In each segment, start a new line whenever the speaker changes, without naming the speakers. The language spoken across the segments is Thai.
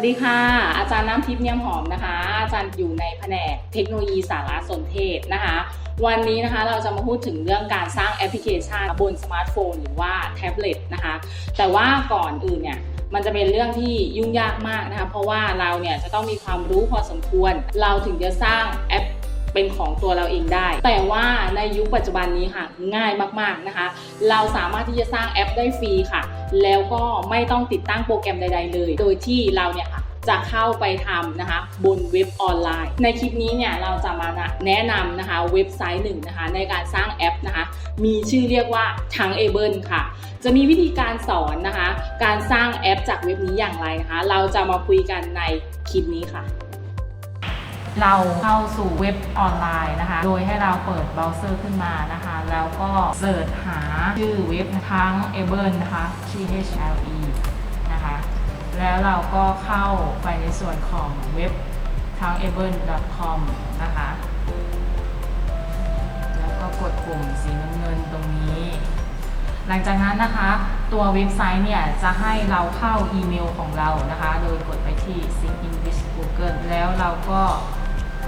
วัสดีค่ะ อาจารย์น้ำทิพย์เนียมหอมนะคะ อาจารย์อยู่ในแผนกเทคโนโลยีสารสนเทศนะคะ วันนี้นะคะเราจะมาพูดถึงเรื่องการสร้างแอปพลิเคชันบนสมาร์ทโฟนหรือว่าแท็บเล็ตนะคะ แต่ว่าก่อนอื่นเนี่ยมันจะเป็นเรื่องที่ยุ่งยากมากนะคะ เพราะว่าเราเนี่ยจะต้องมีความรู้พอสมควร เราถึงจะสร้างแอป เป็นของตัวเราเองได้ แต่ว่าในยุคปัจจุบันนี้ค่ะง่ายมากๆนะคะ เราสามารถที่จะสร้างแอปได้ฟรีค่ะ แล้วก็ไม่ต้องติดตั้งโปรแกรมใด ๆ เลย โดยที่เราเนี่ยค่ะจะเข้าไปทำนะคะบนเว็บออนไลน์ ในคลิปนี้เนี่ยเราจะมาแนะนำนะคะเว็บไซต์หนึ่งนะคะในการสร้างแอปนะคะมีชื่อเรียกว่าทังเอเบิลค่ะ จะมีวิธีการสอนนะคะ การสร้างแอปจากเว็บนี้อย่างไรนะคะ เราจะมาคุยกันในคลิปนี้ค่ะ
เราเข้าสู่เว็บออนไลน์นะคะ โดยให้เราเปิดเบราว์เซอร์ขึ้นมานะคะ แล้วก็เสิร์ชหาชื่อเว็บทั้ง a b l e นะคะ T H L E นะคะ แล้วเราก็เข้าไปในส่วนของเว็บทั้ง a b l e com นะคะ แล้วก็กดปุ่มสีน้ำเงินตรงนี้ หลังจากนั้นนะคะ ตัวเว็บไซต์เนี่ย จะให้เราเข้าอีเมลของเรานะคะ โดยกดไปที่ Sync English Google แล้วเราก็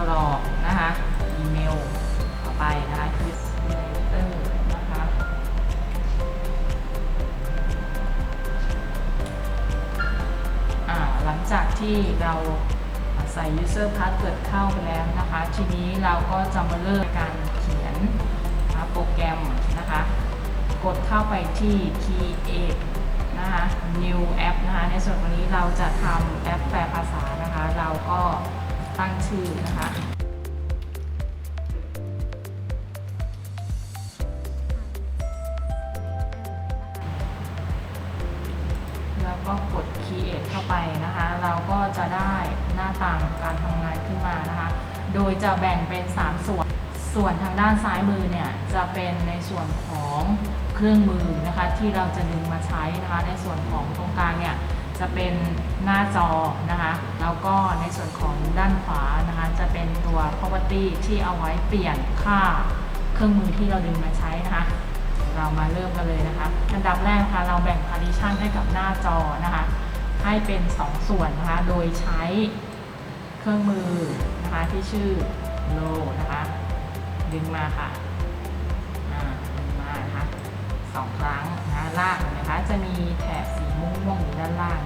กรอกนะคะอีเมลเข้าไปนะคะ Newsletter นะคะอ่าหลังจากที่เราใส่ user password เข้าไปแล้วนะคะ ทีนี้เราก็จะมาเริ่มการเขียนโปรแกรมนะคะ กดเข้าไปที่ create นะคะ new app นะคะ ในส่วนตรงนี้เราจะทำแอปแปลภาษานะคะ เราก็ ตั้งชื่อนะคะแล้วก็กด create เข้าไปนะคะ เราก็จะได้หน้าต่างการทำงานขึ้นมานะคะ โดยจะแบ่งเป็น 3 ส่วน ส่วนทางด้านซ้ายมือเนี่ย จะเป็นในส่วนของเครื่องมือนะคะ ที่เราจะดึงมาใช้นะคะ ในส่วนของตรงกลางเนี่ย จะเป็นหน้าจอนะคะ แล้วก็ในส่วนของด้านขวานะคะ จะเป็นตัว property ที่เอาไว้เปลี่ยนค่าเครื่องมือที่เราดึงมาใช้นะคะ เรามาเริ่มกันเลยนะคะ อันดับแรกนะคะเราแบ่ง partition ให้กับหน้าจอนะคะ ให้เป็น 2 ส่วนนะคะ โดยใช้เครื่องมือนะคะที่ชื่อ low นะคะ ดึงมาค่ะดึงมานะคะสองครั้งนะคะล่างนะคะ จะมีแถบสีม่วงๆอยู่ด้านล่าง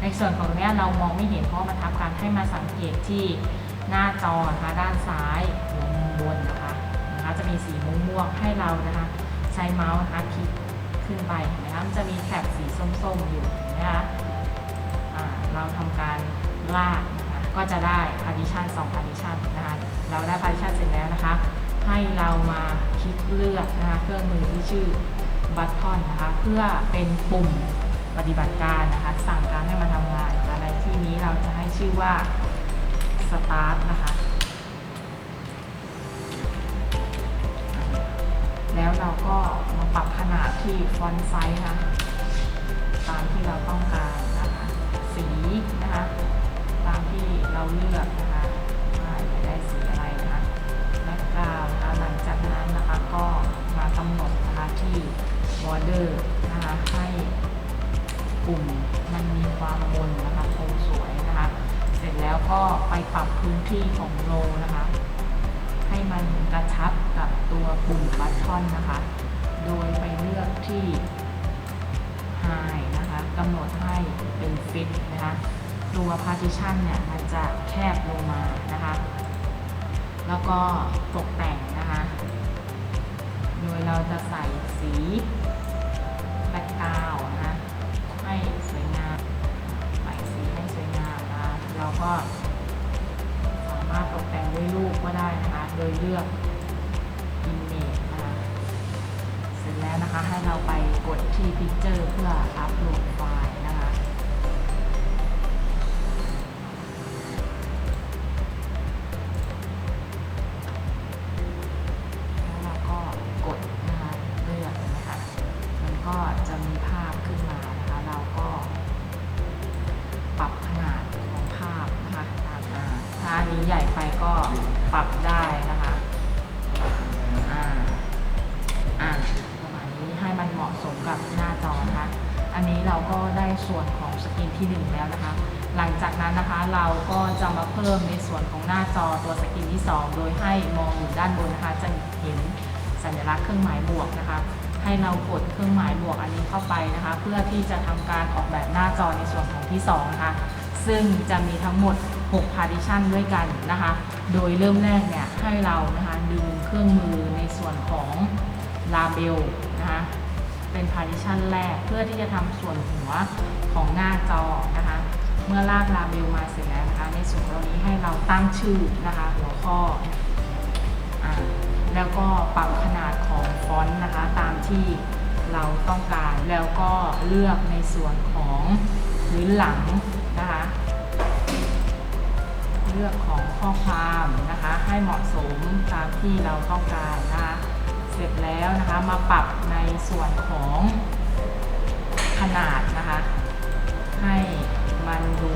ในส่วนของเนี้ยเรามองไม่เห็นเพราะมันทับกันให้มาสังเกตที่หน้าจอนะคะด้านซ้ายหัวมุมบนนะคะนะคะ จะมีสีม่วงๆให้เรานะคะ ใช้เมาส์นะคะคลิกขึ้นไปนะคะมันจะมีแถบสีส้มๆอยู่นะคะเราทำการลากนะคะก็จะได้ partition 2 partition นะคะเราได้ partition เสร็จแล้วนะคะ ให้เรามาคลิกเลือกนะคะเครื่องมือที่ชื่อ button นะคะ เพื่อเป็นปุ่ม ปฏิบัติการนะคะสั่งการให้มาทำงานนะคะในที่นี้เราจะให้ชื่อว่าสตาร์ทนะคะ แล้วเราก็มาปรับขนาดที่ฟอนต์ไซส์นะ ตัว Partition เนี่ยมันจะแคบลงมานะคะ แล้วก็ตกแต่งนะคะ โดยเราจะใส่สี อันนี้เราก็ได้ส่วนของสกรีนที่หนึ่งแล้วนะคะ หลังจากนั้นนะคะเราก็จะมาเพิ่มในส่วนของหน้าจอตัวสกรีนที่ 2 โดยให้มองอยู่ด้านบนนะคะจะเห็นสัญลักษณ์เครื่องหมายบวกนะคะ ให้เรากดเครื่องหมายบวกอันนี้เข้าไปนะคะ เพื่อที่จะทำการออกแบบหน้าจอในส่วนของที่2นะคะซึ่งจะมีทั้งหมด 6 partition ด้วยกันนะคะ โดยเริ่มแรกเนี่ยให้เรานะคะดึงเครื่องมือในส่วนของลาเบลนะคะ เป็น partition แรก เพื่อที่จะทำส่วนหัวของหน้าจอนะคะ เมื่อลากลาเบลมาเสร็จแล้วนะคะ ในส่วนตรงนี้ให้เราตั้งชื่อนะคะ หัวข้ออแล้วก็ปรับขนาดของฟอนต์นะคะ ตามที่เราต้องการแล้วก็เลือกในส่วนของพื้นหลังนะคะ เลือกของข้อความนะคะ ให้เหมาะสมตามที่เราต้องการนะคะ เสร็จแล้วนะคะมาปรับในส่วนของขนาดนะคะ ให้มันดู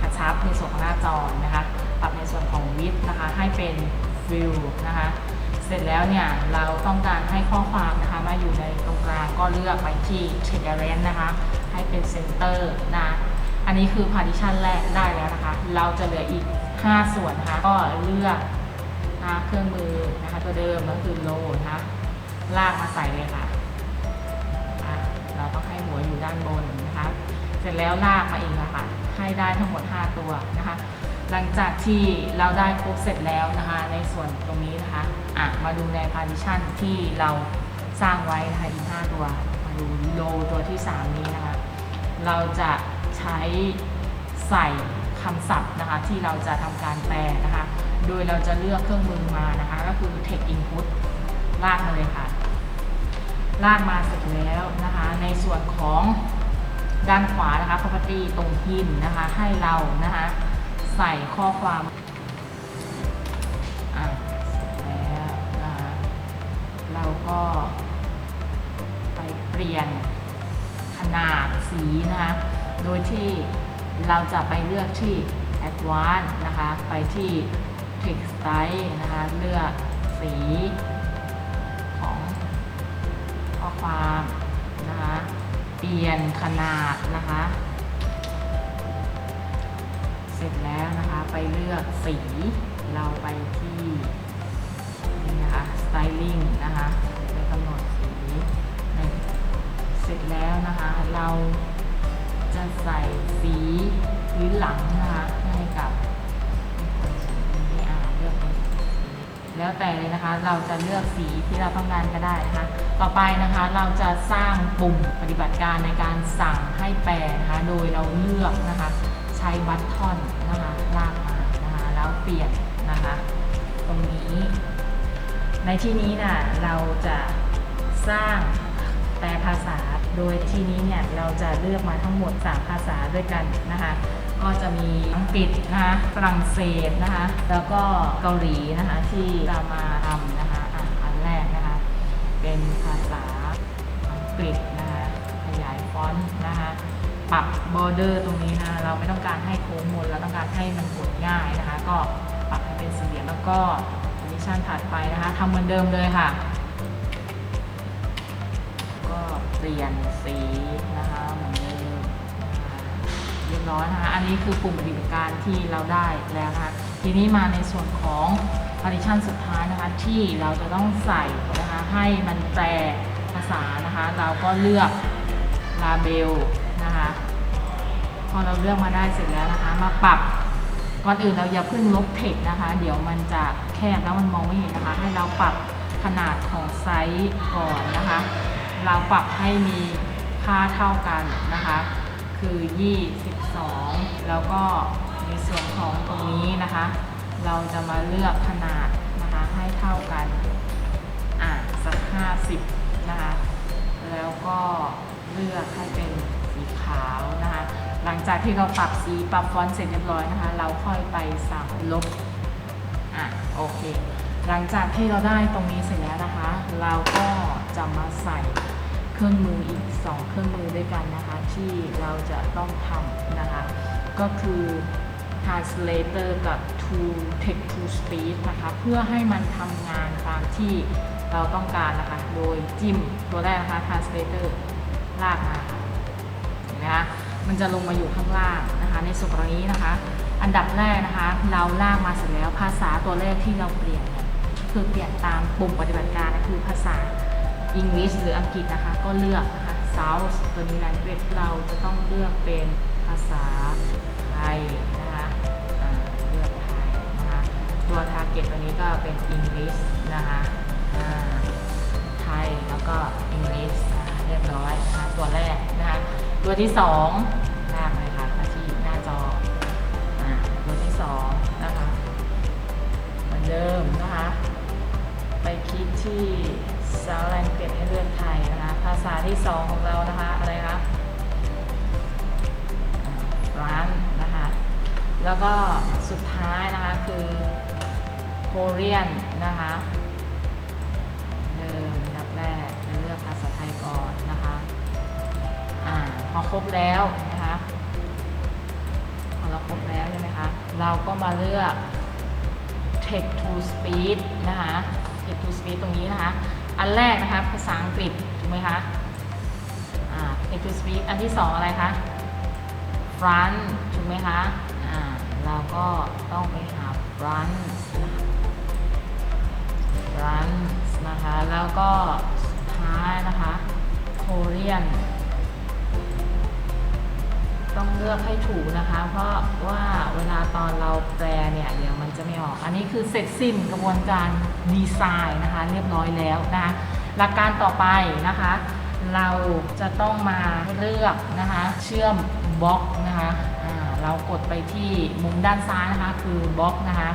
กระชับในส่วนของหน้าจอนะคะ ปรับในส่วนของวิดนะคะ ให้เป็นฟิลนะคะ เสร็จแล้วเนี่ยเราต้องการให้ข้อความนะคะมาอยู่ในตรงกลางก็เลือกไปที่ t e x t a r e n นะคะ ให้เป็นเซนเตอร์นะอันนี้คือ partition แรกได้แล้วนะคะ เราจะเหลืออีก 5 ส่วนนะคะ ก็เลือก นะคะเครื่องมือนะคะตัวเดิมก็คือโลนะคะลากมาใส่เลยค่ะ เราต้องให้หัวอยู่ด้านบนนะคะ เสร็จแล้วลากมาอีกนะคะให้ได้ทั้งหมด 5 ตัวนะคะ หลังจากที่เราได้ครบเสร็จแล้วนะคะ ในส่วนตรงนี้นะคะอะมาดูใน partition ที่เราสร้างไว้นะคะอีก 5 ตัว มาดูโลตัวที่ 3 นี้นะคะ เราจะใช้ใส่คำศัพท์นะคะที่เราจะทำการแปลนะคะ โดยเราจะเลือกเครื่องมือมานะคะ ก็คือ text input ลากมาเลยค่ะ ลากมาเสร็จแล้วนะคะ ในส่วนของด้านขวานะคะ property ตรงพิมพ์นะคะ ให้เรานะคะ ใส่ข้อความอะเสร็จแล้วนะคะเราก็ไปเปลี่ยนขนาดสีนะคะ โดยที่เราจะไปเลือกที่ advanced นะคะ ไปที่ text style นะคะ เลือกสีของข้อความนะคะ เปลี่ยนขนาดนะคะ เสร็จแล้วนะคะไปเลือกสี เราไปที่นี่นะคะ styling นะคะไปกำหนดสีเสร็จแล้วนะคะเราจะใส่สีพื้นหลังนะคะให้กับ แล้วแต่เลยนะคะ เราจะเลือกสีที่เราต้องการก็ได้นะคะ ต่อไปนะคะเราจะสร้างปุ่มปฏิบัติการในการสั่งให้แปลนะคะ โดยเราเลือกนะคะ ใช้บัตทอนนะคะลากมานะคะแล้วเปลี่ยนนะคะ ตรงนี้ ในที่นี้นะเราจะสร้างแปลภาษา โดยที่นี้เนี่ยเราจะเลือกมาทั้งหมด 3 ภาษาด้วยกันนะคะ ก็จะมีอังกฤษนะคะฝรั่งเศสนะคะ แล้วก็เกาหลีนะคะที่จะมาทำนะคะอะอันแรกนะคะ เป็นภาษาอังกฤษนะคะขยายฟอนต์นะคะปรับบอร์เดอร์ตรงนี้นะเราไม่ต้องการให้โค้งมนเราต้องการให้มันกดง่ายนะคะ ก็ปรับให้เป็นสี่เหลี่ยมแล้วก็คอนดิชันถัดไปนะคะทำเหมือนเดิมเลยค่ะ ก็เปลี่ยนสีนะคะ เรียบร้อยนะคะ อันนี้คือปุ่มปฏิบัติการที่เราได้แล้วนะคะ ทีนี้มาในส่วนของ partition สุดท้ายนะคะ ที่เราจะต้องใส่นะคะ ให้มันแปลภาษานะคะ เราก็เลือก label นะคะ พอเราเลือกมาได้เสร็จแล้วนะคะ มาปรับก่อนอื่นเราอย่าเพิ่งลบเทคนะคะ เดี๋ยวมันจะแคบแล้วมันมองไม่เห็นนะคะ ให้เราปรับขนาดของไซส์ก่อนนะคะ เราปรับให้มีค่าเท่ากันนะคะ คือ 22 แล้วก็ในส่วนของตรงนี้นะคะ เราจะมาเลือกขนาดนะคะให้เท่ากัน อะสัก 50 นะคะ แล้วก็เลือกให้เป็นสีขาวนะคะ หลังจากที่เราปรับสีปรับฟอนต์เสร็จเรียบร้อยนะคะ เราค่อยไปสั่งลบ อะโอเค หลังจากที่เราได้ตรงนี้เสร็จแล้วนะคะ เราก็จะมาใส่ รื่องมืออีก 2 เครื่องมือด้วยกันนะคะที่เราจะต้องทำนะคะก็คือ translator กับ to text to speech นะคะเพื่อให้มันทำงานตามที่เราต้องการนะคะโดยจิ้มตัวแรกนะคะ translator ลากมาะเห็นไหมคะมันจะลงมาอยู่ข้างล่างนะคะในส่วนตรงนี้นะคะ อันดับแรกนะคะ เราลากมาเสร็จแล้วภาษาตัวแรกที่เราเปลี่ยนคือเปลี่ยนตามปุ่มปฏิบัติการนะคือภาษา English หรืออังกฤษนะคะก็เลือกนะคะ South ตัวนี้ language เราจะต้องเลือกเป็นภาษาไทยนะคะเลือกไทยนะคะตัว target ตัวนี้ก็เป็น English นะคะไทยแล้วก็ English เรียบร้อยนะคะตัวแรกนะคะตัวที่สองลากเลยค่ะมาที่หน้าจออตัวที่สองนะคะเหมือนเดิมนะคะไปคลิกที่ Sound ษาที่สองของเรานะคะ อะไรคะร้านนะคะ แล้วก็สุดท้ายนะคะคือ Korean นะคะเดิมดับแรกจะเลือกภาษาไทยก่อนนะคะอ่าพอครบแล้วนะคะพอเราครบแล้วใช่ไหมคะเราก็มาเลือก Text to Speech นะคะ Text to Speech ตรงนี้นะคะ อันแรกนะคะภาษาอังกฤษ ไหมคะอ่า Text to Speech อันที่สองอะไรคะ front ถูกไหมคะอ่าเราก็ต้องไปหา front นะคะ front นะคะ แล้วก็ท้ายนะคะ Korean ต้องเลือกให้ถูกนะคะ เพราะว่าเวลาตอนเราแปลเนี่ยเดี๋ยวมันจะไม่ออก อันนี้คือเสร็จสิ้นกระบวนการดีไซน์นะคะ เรียบร้อยแล้วนะคะ หลักการต่อไปนะคะ เราจะต้องมาเลือกนะคะ เชื่อมบล็อกนะคะเรากดไปที่มุมด้านซ้ายนะคะ คือบล็อกนะคะ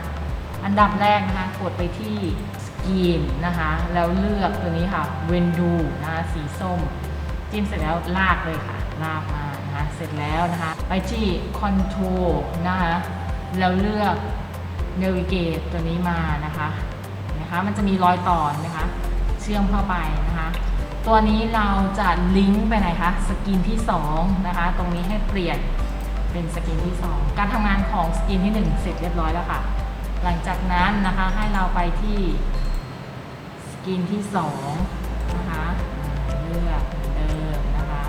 อันดับแรกนะคะ กดไปที่สกรีนนะคะ แล้วเลือกตัวนี้ค่ะเวนดูนะคะสีส้ม จิ้มเสร็จแล้วลากเลยค่ะ ลากมานะคะเสร็จแล้วนะคะ ไปที่ Control นะคะแล้วเลือก Navigate ตัวนี้มานะคะนะคะ มันจะมีรอยต่อนะคะ ชื่อมเข้าไปนะคะ ตัวนี้เราจะลิงก์ไปไหนคะสกินที่ 2 นะคะ ตรงนี้ให้เปลี่ยนเป็นสกินที่ 2 การทำงานของสกินที่ 1 เสร็จเรียบร้อยแล้วค่ะ หลังจากนั้นนะคะให้เราไปที่สกินที่ 2 นะคะเลือกเหมือนเดิมนะคะ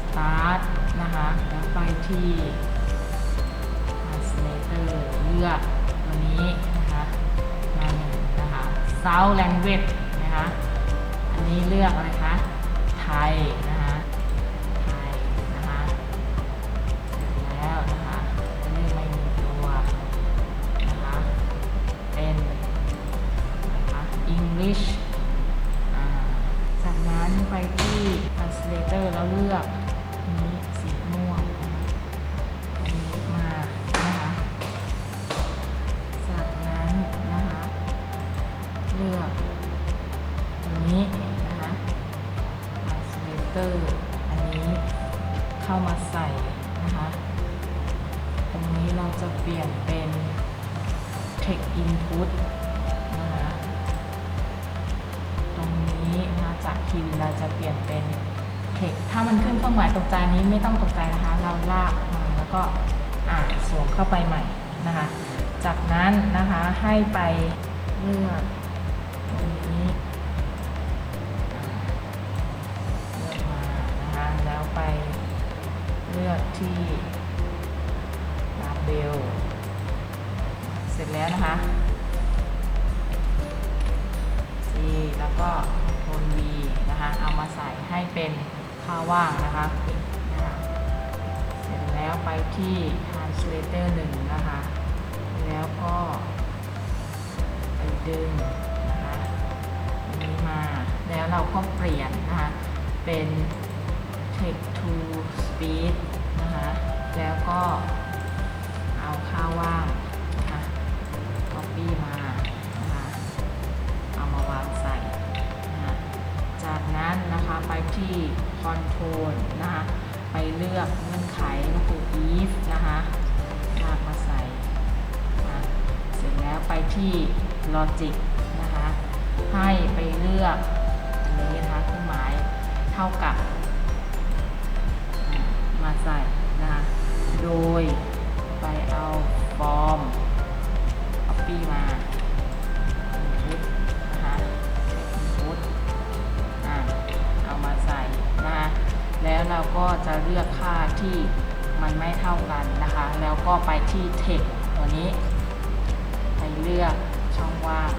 start นะคะแล้วไปที่ translator เลือกตัวนี้ South Language นะคะ อันนี้เลือกอะไรคะ ไทยนะคะ ไทยนะคะเสร็จแล้วนะคะเลือกไม่มีตัวนะคะ เป็นนะคะ English ไม่ต้องตกใจนะคะ เราลากมาแล้วก็อ่านสวมเข้าไปใหม่นะคะ จากนั้นนะคะให้ไปเลือกตรงนี้เลือกมานะคะแล้วไปเลือกที่ลาเบลเสร็จแล้วนะคะ C แล้วก็โทน V นะคะ เอามาใส่ให้เป็นค่าว่างนะคะเสร็จ แล้วไปที่ translator 1 นะคะ แล้วก็ไปดึงนะคะนี้มาแล้วเราก็เปลี่ยนนะคะ เป็น text to speech นะคะ แล้วก็เอาค่าว่างนะคะ copy มานะคะ เอามาวางใส่นะคะจากนั้นนะคะไปที่ control นะคะ ไปเลือกเงื่อนไขก็คือ if นะคะลากมาใส่นะเสร็จแล้วไปที่ logic นะคะ ให้ไปเลือกอันนี้นะคะเครื่องหมายเท่ากับ มาใส่นะคะโดยไปเอาฟอร์ม copy มา แล้วเราก็จะเลือกค่าที่มันไม่เท่ากันนะคะ แล้วก็ไปที่ text ตัวนี้ ไปเลือกช่องว่าง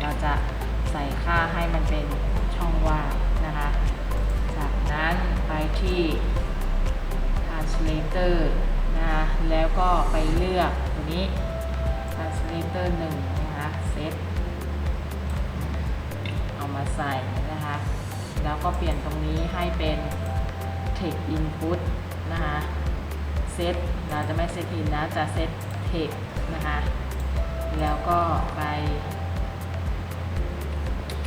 เราจะใส่ค่าให้มันเป็นช่องว่างนะคะ จากนั้นไปที่ translator นะคะแล้วก็ไปเลือกตัวนี้ translator 1นะคะ set เอามาใส่ แล้วก็เปลี่ยนตรงนี้ให้เป็น text input นะคะ set เราจะไม่ set in นนะ จะ set text นะคะ แล้วก็ไป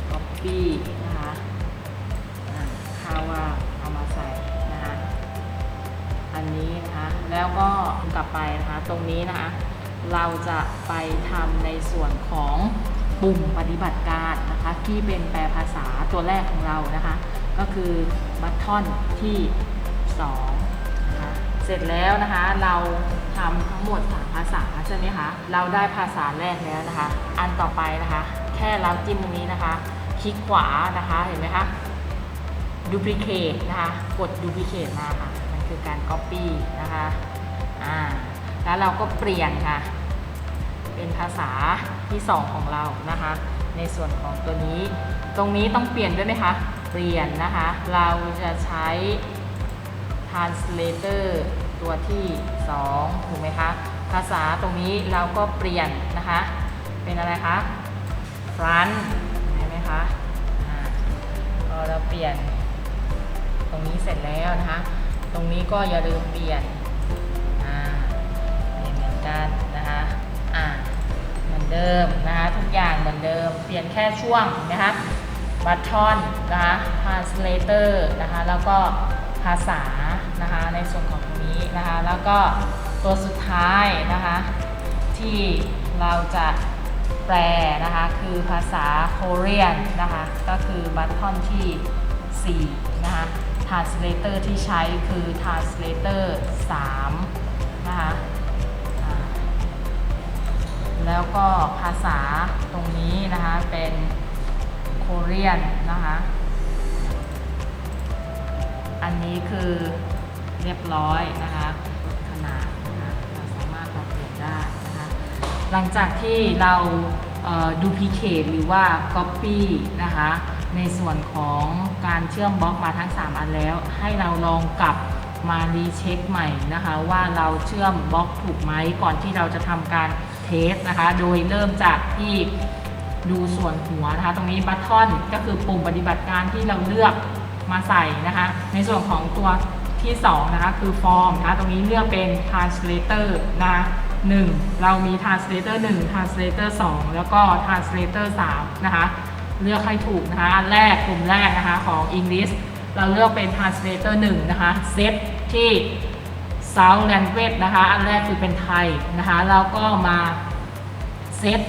copy นะคะค่าว่าเอามาใส่นะคะอันนี้นะคะ แล้วก็กลับไปนะคะ ตรงนี้นะคะ เราจะไปทำในส่วนของ ปุ่มปฏิบัติการนะคะที่เป็นแปลภาษาตัวแรกของเรานะคะ ก็คือบัตทอนที่2นะคะเสร็จแล้วนะคะเราทำทั้งหมด3ภาษาใช่ไหมคะเราได้ภาษาแรกแล้วนะคะ อันต่อไปนะคะ แค่เราจิ้มตรงนี้นะคะ คลิกขวานะคะเห็นไหมคะ duplicate นะคะกด duplicate มาค่ะมันคือการ copy นะคะอ่าแล้วเราก็เปลี่ยนค่ะ เป็นภาษา ที่ 2 ของเรานะคะ ในส่วนของตัวนี้ ตรงนี้ต้องเปลี่ยนด้วยไหมคะ เปลี่ยนนะคะ เราจะใช้ translator ตัวที่ 2 ถูกไหมคะ ภาษาตรงนี้เราก็เปลี่ยนนะคะ เป็นอะไรคะ front เห็นไหมคะอ่าพอเราเปลี่ยน ตรงนี้เสร็จแล้วนะคะ ตรงนี้ก็อย่าลืมเปลี่ยนอ่าเปลี่ยนเหมือนกัน เดิมนะคะทุกอย่างเหมือนเดิม เปลี่ยนแค่ช่วงนะคะบัตทอนนะคะ translator นะคะแล้วก็ภาษานะคะในส่วนของตรงนี้นะคะแล้วก็ตัวสุดท้ายนะคะที่เราจะแปลนะคะคือภาษาโคเรียนนะคะก็คือบัตทอนที่ 4 นะคะ translator ที่ใช้คือ translator 3 นะคะ แล้วก็ภาษาตรงนี้นะคะเป็นโคเรียนนะคะ อันนี้คือเรียบร้อยนะคะขนาดนะคะเราสามารถปรับเปลี่ยนได้นะคะหลังจากที่เราดูพิเคทหรือว่า Copy นะคะในส่วนของการเชื่อมบล็อกมาทั้ง 3 อันแล้ว ให้เราลองกลับมารีเช็คใหม่นะคะ ว่าเราเชื่อมบล็อกถูกไหมก่อนที่เราจะทำการ เทสนะคะ โดยเริ่มจากที่ดูส่วนหัวนะคะ ตรงนี้บัตทอนก็คือปุ่มปฏิบัติการที่เราเลือกมาใส่นะคะ ในส่วนของตัวที่ 2 นะคะ คือฟอร์มนะคะ ตรงนี้เลือกเป็น translator นะคะหนึ่งเรามี translator 1 translator 2 แล้วก็ translator 3 นะคะ เลือกให้ถูกนะคะอันแรกกลุ่มแรกนะคะของ English เราเลือกเป็น translator 1 นะคะ เซตที่ South Language นะคะ อันแรกคือเป็นไทยนะคะ แล้วก็มาเซต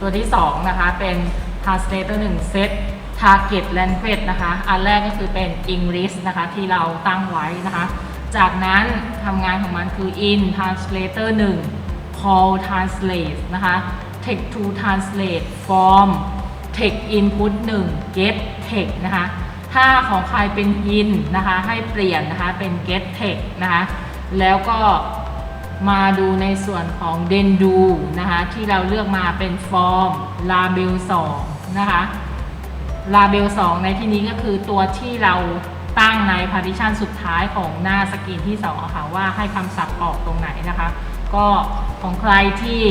ตัวที่ 2 นะคะ เป็น translator 1เซต target language นะคะ อันแรกก็คือเป็น English นะคะ ที่เราตั้งไว้นะคะ จากนั้นทำงานของมันคือ in translator 1 call translate นะคะ text to translate form text input 1 get text นะคะ ถ้าของใครเป็น in นะคะ ให้เปลี่ยนนะคะ เป็น get text นะคะ แล้วก็มาดูในส่วนของ den do นะคะที่เราเลือกมาเป็น form label 2นะคะ label 2ในที่นี้ก็คือตัวที่เราตั้งใน partition สุดท้ายของหน้าสกรีนที่2อะค่ะว่าให้คำศัพท์ออกตรงไหนนะคะ ก็ของใครที่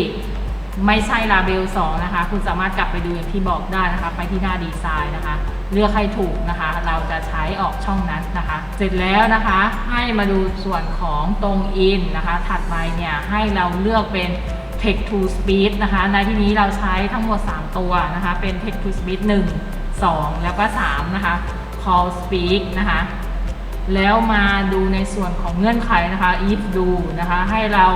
ไม่ใช่ label 2นะคะ คุณสามารถกลับไปดูอย่างที่บอกได้นะคะ ไปที่หน้าดีไซน์นะคะเลือกให้ถูกนะคะ เราจะใช้ออกช่องนั้นนะคะ เสร็จแล้วนะคะให้มาดูส่วนของตรง in นนะคะ ถัดไปเนี่ยให้เราเลือกเป็น text to speech นะคะ ในที่นี้เราใช้ทั้งหมด 3 ตัวนะคะ เป็น text to speech 1 2 แล้วก็ 3 นะคะ call speak นะคะ แล้วมาดูในส่วนของเงื่อนไขนะคะ if do นะคะ ให้เรา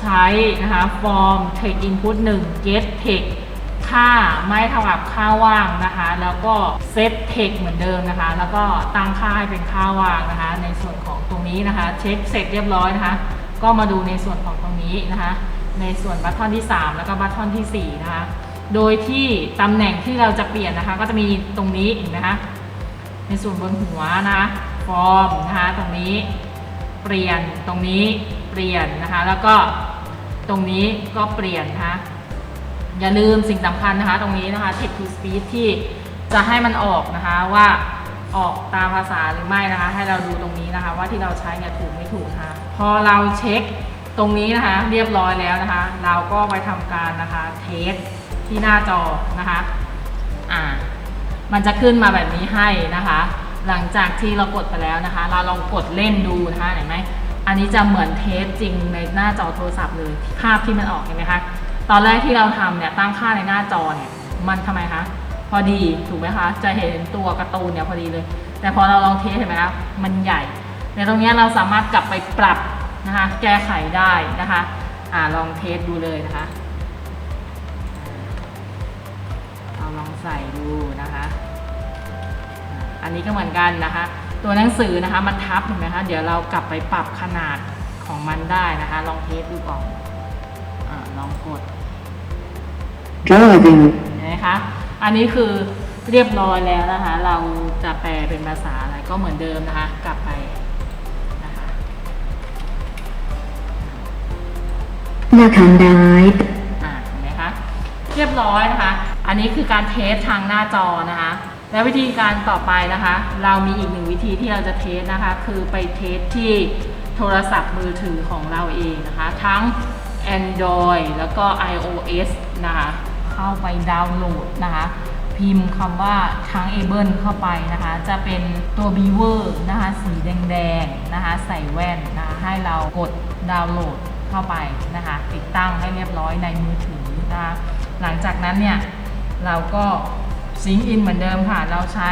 ใช้นะคะ form text input 1 get text ค่าไม่เท่ากับค่าว่างนะคะ แล้วก็ set text เหมือนเดิมนะคะ แล้วก็ตั้งค่าให้เป็นค่าว่างนะคะ ในส่วนของตรงนี้นะคะ เช็คเสร็จเรียบร้อยนะคะ ก็มาดูในส่วนของตรงนี้นะคะ ในส่วนบัตทอนที่ 3 แล้วก็บัตทอนที่ 4 นะคะ โดยที่ตำแหน่งที่เราจะเปลี่ยนนะคะ ก็จะมีตรงนี้เห็นไหมคะในส่วนบนหัวนะคะ transform นะคะตรงนี้เปลี่ยนตรงนี้เปลี่ยนนะคะ แล้วก็ตรงนี้ก็เปลี่ยนนะคะ อย่าลืมสิ่งสำคัญนะคะ ตรงนี้นะคะ text to speech ที่จะให้มันออกนะคะว่าออกตามภาษาหรือไม่นะคะ ให้เราดูตรงนี้นะคะ ว่าที่เราใช้เนี่ยถูกไม่ถูกนะคะพอเราเช็คตรงนี้นะคะ เรียบร้อยแล้วนะคะ เราก็ไปทำการนะคะเทสที่หน้าจอนะคะอ่ามันจะขึ้นมาแบบนี้ให้นะคะ หลังจากที่เรากดไปแล้วนะคะ เราลองกดเล่นดูนะคะเห็นไหมอันนี้จะเหมือนเทสจริงในหน้าจอโทรศัพท์เลยภาพที่มันออกเห็นไหมคะ ตอนแรกที่เราทำเนี่ยตั้งค่าในหน้าจอเนี่ยมันทำไมคะ พอดีถูกไหมคะ จะเห็นตัวการ์ตูนเนี่ยพอดีเลย แต่พอเราลองเทสเห็นไหมคะมันใหญ่ในตรงนี้เราสามารถกลับไปปรับนะคะ แก้ไขได้นะคะอ่าลองเทสดูเลยนะคะเอาลองใส่ดูนะคะ อันนี้ก็เหมือนกันนะคะ ตัวหนังสือนะคะมันทับเห็นไหมคะเดี๋ยวเรากลับไปปรับขนาดของมันได้นะคะ ลองเทสดูก่อนอลองกด
driving,
เห็นไหมคะ อันนี้คือเรียบร้อยแล้วนะคะ เราจะแปลเป็นภาษาอะไรก็เหมือนเดิมนะคะ กลับไปนะคะ
nakandai,
อ่าเห็นไหมคะ เรียบร้อยนะคะ อันนี้คือการเทสทางหน้าจอนะคะ แล้ววิธีการต่อไปนะคะ เรามีอีกหนึ่งวิธีที่เราจะเทสนะคะ คือไปเทสที่โทรศัพท์มือถือของเราเองนะคะ ทั้ง Android แล้วก็ iOS นะคะ เข้าไปดาวน์โหลดนะคะพิมพ์คำว่าทั้ง able เข้าไปนะคะ จะเป็นตัว beaver นะคะ สีแดงๆนะคะ ใส่แว่นนะคะ ให้เรากดดาวน์โหลดเข้าไปนะคะ ติดตั้งให้เรียบร้อยในมือถือนะคะ หลังจากนั้นเนี่ย เราก็ซิงอินเหมือนเดิมค่ะ เราใช้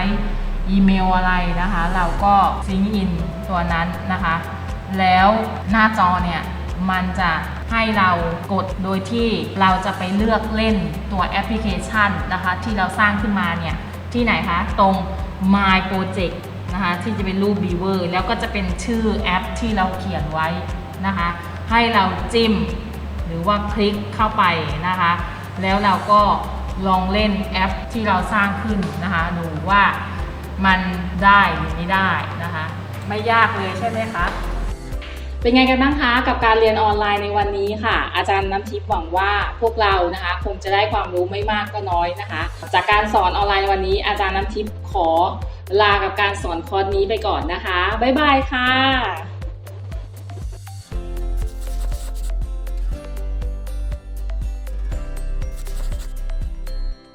อีเมลอะไรนะคะ เราก็ซิงอินตัวนั้นนะคะ แล้วหน้าจอเนี่ย มันจะ ให้เรากดโดยที่เราจะไปเลือกเล่นตัวแอปพลิเคชันนะคะที่เราสร้างขึ้นมาเนี่ย ที่ไหนคะ ตรง My Project นะคะที่จะเป็นรูป Beaver แล้วก็จะเป็นชื่อแอปที่เราเขียนไว้นะคะ ให้เราจิ้ม หรือว่าคลิกเข้าไปนะคะ แล้วเราก็ลองเล่นแอปที่เราสร้างขึ้นนะคะดูว่ามันได้หรือไม่ได้นะคะ ไม่ยากเลยใช่ไหมคะ
เป็นไงกันบ้างคะกับการเรียนออนไลน์ในวันนี้ค่ะ อาจารย์น้ำทิพย์หวังว่าพวกเรานะคะ คงจะได้ความรู้ไม่มากก็น้อยนะคะ จากการสอนออนไลน์วันนี้ อาจารย์น้ำทิพย์ขอลากับการสอนคอร์สนี้ไปก่อนนะคะบ๊ายบายค่ะ